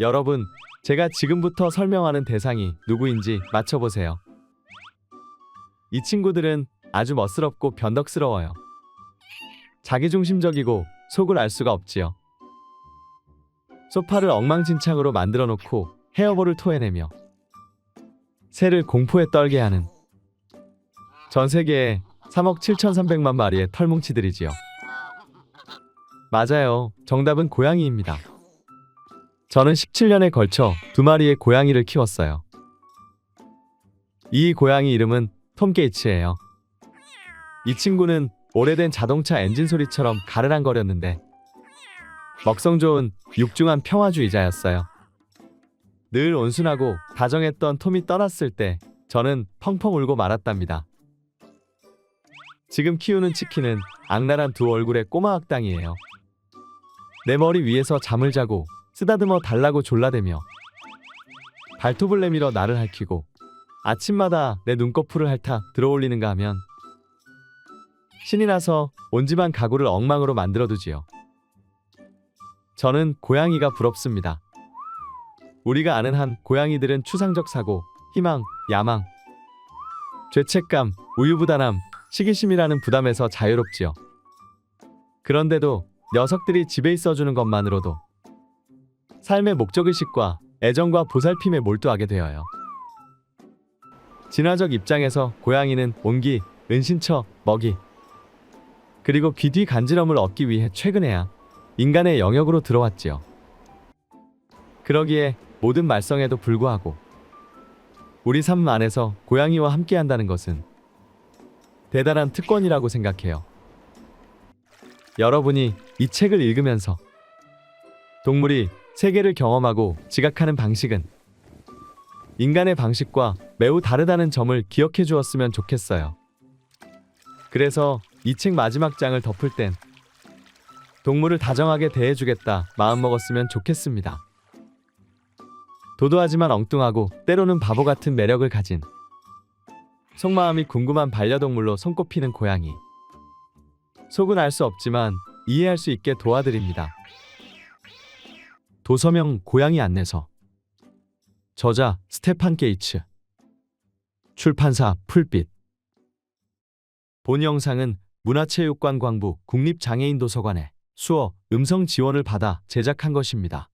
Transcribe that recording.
여러분, 제가 지금부터 설명하는 대상이 누구인지 맞춰보세요. 이 친구들은 아주 멋스럽고 변덕스러워요. 자기중심적이고 속을 알 수가 없지요. 소파를 엉망진창으로 만들어 놓고 헤어볼을 토해내며 새를 공포에 떨게 하는 전 세계에 3억 7,300만 마리의 털뭉치들이지요. 맞아요. 정답은 고양이입니다. 저는 17년에 걸쳐 두 마리의 고양이를 키웠어요. 이 고양이 이름은 톰 게이츠예요. 이 친구는 오래된 자동차 엔진 소리처럼 가르랑거렸는데 먹성 좋은 육중한 평화주의자였어요. 늘 온순하고 다정했던 톰이 떠났을 때 저는 펑펑 울고 말았답니다. 지금 키우는 치킨은 악랄한 두 얼굴의 꼬마 악당이에요. 내 머리 위에서 잠을 자고 쓰다듬어 달라고 졸라대며 발톱을 내밀어 나를 핥히고 아침마다 내 눈꺼풀을 핥아 들어올리는가 하면 신이 나서 온 집안 가구를 엉망으로 만들어두지요. 저는 고양이가 부럽습니다. 우리가 아는 한 고양이들은 추상적 사고, 희망, 야망, 죄책감, 우유부단함, 시기심이라는 부담에서 자유롭지요. 그런데도 녀석들이 집에 있어주는 것만으로도 삶의 목적의식과 애정과 보살핌에 몰두하게 되어요. 진화적 입장에서 고양이는 온기, 은신처, 먹이, 그리고 귀 뒤 간지럼을 얻기 위해 최근에야 인간의 영역으로 들어왔지요. 그러기에 모든 말썽에도 불구하고 우리 삶 안에서 고양이와 함께 한다는 것은 대단한 특권이라고 생각해요. 여러분이 이 책을 읽으면서 동물이 세계를 경험하고 지각하는 방식은 인간의 방식과 매우 다르다는 점을 기억해 주었으면 좋겠어요. 그래서 이 책 마지막 장을 덮을 땐 동물을 다정하게 대해주겠다 마음먹었으면 좋겠습니다. 도도하지만 엉뚱하고 때로는 바보 같은 매력을 가진 속마음이 궁금한 반려동물로 손꼽히는 고양이. 속은 알 수 없지만 이해할 수 있게 도와드립니다. 도서명 고양이 안내서. 저자 스테판 게이츠. 출판사 풀빛. 본 영상은 문화체육관 광부 국립장애인도서관의 수어 음성 지원을 받아 제작한 것입니다.